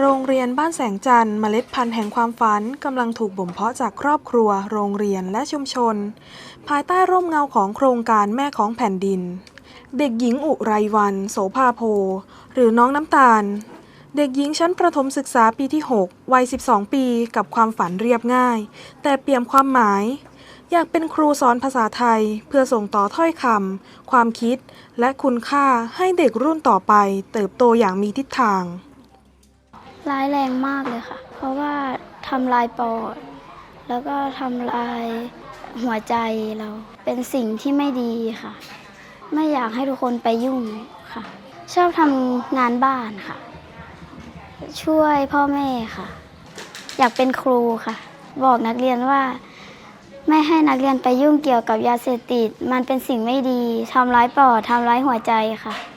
โรงเรียนบ้านแสงจันทร์เมล็ดพันธุ์แห่งความฝันกำลังถูกบ่มเพาะจากครอบครัว โรงเรียนและชุมชน ภายใต้ร่มเงาของโครงการแม่ของแผ่นดิน เด็กหญิงอุไรวัน โสภาโพ หรือน้องน้ำตาล เด็กหญิงชั้นประถมศึกษาปีที่ 6 วัย 12 ปี กับความฝันเรียบง่าย แต่เปี่ยมความหมาย อยากเป็นครูสอนภาษาไทย เพื่อส่งต่อถ้อยคำความคิด และคุณค่าให้เด็กรุ่นต่อไป เติบโตอย่างมีทิศทาง ร้ายแรงมากเลยค่ะ เพราะว่าทำลายปอด แล้วก็ทำลายหัวใจเรา เป็นสิ่งที่ไม่ดีค่ะ ไม่อยากให้ทุกคนไปยุ่งค่ะ ชอบทำงานบ้านค่ะ ช่วยพ่อแม่ค่ะ อยากเป็นครูค่ะ บอกนักเรียนว่า ไม่ให้นักเรียนไปยุ่งเกี่ยวกับยาเสพติด มันเป็นสิ่งไม่ดีทำร้ายปอดทำร้ายหัวใจค่ะ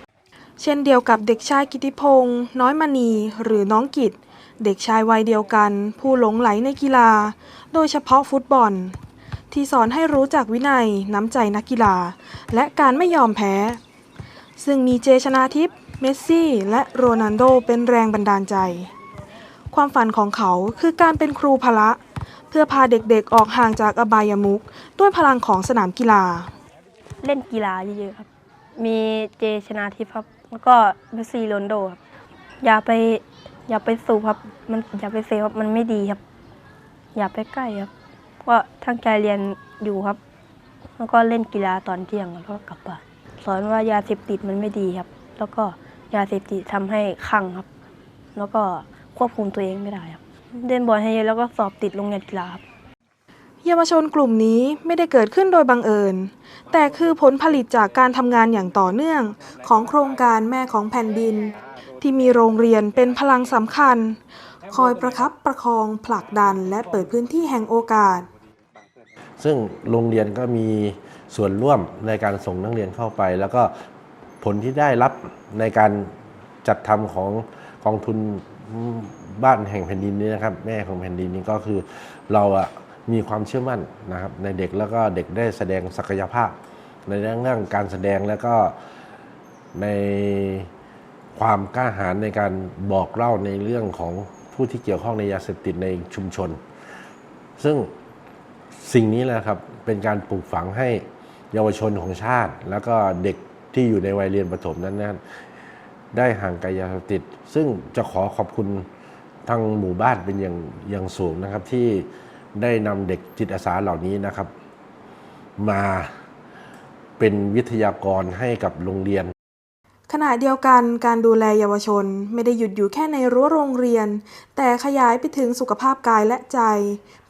เช่นเดียวกับเด็กชายกิติพงศ์น้อยมณีหรือน้องกิตเด็กชายวัยเดียวกัน ผู้หลงไหลในกีฬา โดยเฉพาะฟุตบอล ที่สอนให้รู้จักวินัยน้ำใจนักกีฬา และการไม่ยอมแพ้ ซึ่งมีเจชนาทิพย์เมสซี่ และโรนัลโดเป็นแรงบันดาลใจ ความฝันของเขาคือการเป็นครูพละ เพื่อพาเด็กๆออกห่างจากอบายมุขด้วยพลังของสนามกีฬา เล่นกีฬาเยอะๆครับ มีเจชนาทิพย์ครับ แล้วก็เมสซี่โรนโดครับอย่าไปอย่าไปสูบครับ มันอย่าไปเซฟครับมันไม่ดีครับ อย่าไปใกล้ครับก็ทั้งใจเรียนอยู่ครับ แล้วก็เล่นกีฬาตอนเที่ยงแล้วก็กลับบ้านสอนว่ายาเสพติดมันไม่ดีครับ แล้วก็ยาเสพติดทำให้คลั่งครับ แล้วก็ควบคุมตัวเองไม่ได้ครับเล่นบอลให้เยอะแล้วก็สอบติดโรงเรียนกีฬาครับ เยาวชนกลุ่มนี้ไม่ได้เกิดขึ้นโดยบังเอิญ แต่คือผลผลิตจากการทำงานอย่างต่อเนื่องของโครงการแม่ของแผ่นดิน ที่มีโรงเรียนเป็นพลังสำคัญ คอยประคับประคองผลักดันและเปิดพื้นที่แห่งโอกาส ซึ่งโรงเรียนก็มีส่วนร่วมในการส่งนักเรียนเข้าไป แล้วก็ผลที่ได้รับในการจัดทำของกองทุนบ้านแห่งแผ่นดินนี้นะครับ แม่ของแผ่นดินนี้ก็คือเราอะ มีความเชื่อมั่นนะครับในเด็กแล้วก็เด็กได้แสดงศักยภาพ ในเรื่องการแสดงแล้วก็ในความกล้าหาญในการบอกเล่าในเรื่องของผู้ที่เกี่ยวข้องในยาเสพติดในชุมชน ซึ่งสิ่งนี้แหละครับเป็นการปลูกฝังให้เยาวชนของชาติ แล้วก็เด็กที่อยู่ในวัยเรียนประถมนั้นนั้นได้ห่างไกลยาเสพติด ซึ่งจะขอขอบคุณทางหมู่บ้านเป็นอย่างอย่างสูงนะครับที่ ได้นำเด็กจิตอาสาเหล่านี้นะครับ มาเป็นวิทยากรให้กับโรงเรียน ขณะเดียวกันการดูแลเยาวชนไม่ได้หยุดอยู่แค่ในรั้วโรงเรียน แต่ขยายไปถึงสุขภาพกายและใจ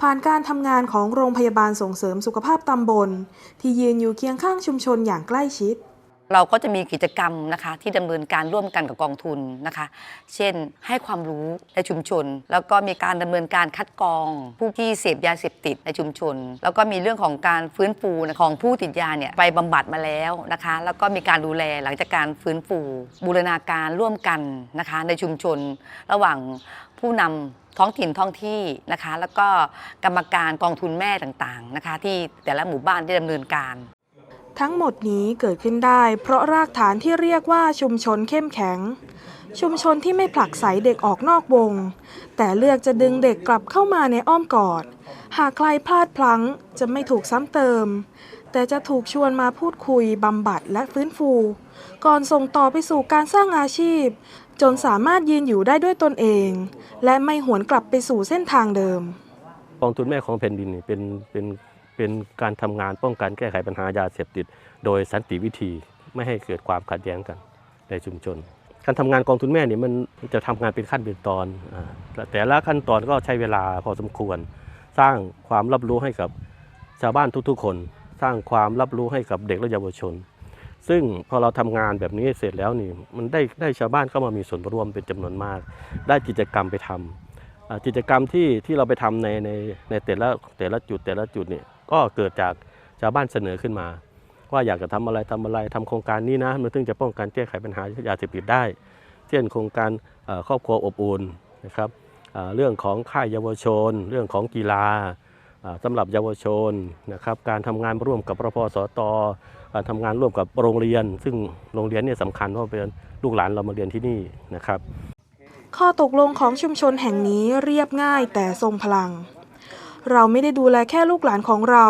ผ่านการทำงานของโรงพยาบาลส่งเสริมสุขภาพตำบล ที่ยืนอยู่เคียงข้างชุมชนอย่างใกล้ชิด เราก็จะมีกิจกรรมนะคะที่ดำเนินการร่วมกันกับกองทุนนะคะ เช่นให้ความรู้ในชุมชน แล้วก็มีการดำเนินการคัดกรอง ผู้ที่เสพยาเสพติดในชุมชน แล้วก็มีเรื่องของการฟื้นฟูของผู้ติดยาเนี่ยไปบำบัดมาแล้วนะคะ แล้วก็มีการดูแลหลังจากการฟื้นฟูบูรณาการร่วมกันนะคะในชุมชน ระหว่างผู้นำท้องถิ่นท้องที่นะคะ แล้วก็กรรมการกองทุนแม่ต่างๆนะคะ ที่แต่ละหมู่บ้านได้ดำเนินการ ทั้งหมดนี้เกิดขึ้นได้ เพราะรากฐานที่เรียกว่าชุมชนเข้มแข็ง ชุมชนที่ไม่ผลักไสเด็กออกนอกวง แต่เลือกจะดึงเด็กกลับเข้ามาในอ้อมกอด หากใครพลาดพลั้งจะไม่ถูกซ้ำเติม แต่จะถูกชวนมาพูดคุยบำบัดและฟื้นฟู ก่อนส่งต่อไปสู่การสร้างอาชีพ จนสามารถยืนอยู่ได้ด้วยตนเอง และไม่หวนกลับไปสู่เส้นทางเดิมกองทุนแม่ของแผ่นดินเป็นเป็น เป็นการทำงานป้องกันแก้ไขปัญหายาเสพติด โดยสันติวิธีไม่ให้เกิดความขัดแย้งกันในชุมชน การทำงานกองทุนแม่เนี่ยมันจะทำงานเป็นขั้นเป็นตอน แต่ละขั้นตอนก็ใช้เวลาพอสมควร สร้างความรับรู้ให้กับชาวบ้านทุกๆ คน สร้างความรับรู้ให้กับเด็กและเยาวชน ซึ่งพอเราทำงานแบบนี้เสร็จแล้วนี่มันได้ได้ชาวบ้านเข้ามามีส่วนร่วมเป็นจำนวนมาก ได้กิจกรรมไปทำอ่ากิจกรรมที่ที่เราไปทำในในในแต่ละแต่ละจุดแต่ละจุดเนี่ย ก็เกิดจากชาวบ้านเสนอขึ้นมา ว่าอยากจะทำอะไรทำอะไรทำโครงการนี้นะมันถึงจะป้องกันแก้ไขปัญหายาเสพติดได้ เช่นโครงการครอบครัวอบอุ่นนะครับเรื่องของค่ายเยาวชน เรื่องของกีฬาอ่าสำหรับเยาวชนนะครับการทำงานร่วมกับรพสตการทำงานร่วมกับโรงเรียน ซึ่งโรงเรียนเนี่ยสำคัญเพราะเป็นลูกหลานเรามาเรียนที่นี่นะครับ ข้อตกลงของชุมชนแห่งนี้เรียบง่ายแต่ทรงพลัง เราไม่ได้ดูแลแค่ลูกหลานของเรา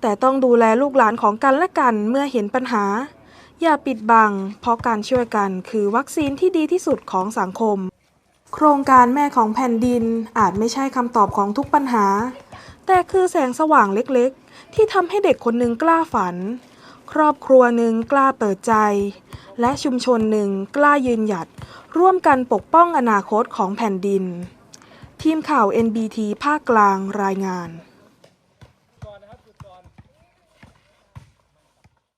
แต่ต้องดูแลลูกหลานของกันและกันเมื่อเห็นปัญหา อย่าปิดบัง เพราะการช่วยกันคือวัคซีนที่ดีที่สุดของสังคม โครงการแม่ของแผ่นดินอาจไม่ใช่คำตอบของทุกปัญหา แต่คือแสงสว่างเล็กๆ ที่ทำให้เด็กคนหนึ่งกล้าฝัน ครอบครัวหนึ่งกล้าเปิดใจ และชุมชนหนึ่งกล้ายืนหยัด ร่วมกันปกป้องอนาคตของแผ่นดิน ทีมข่าว NBT ภาคกลางรายงาน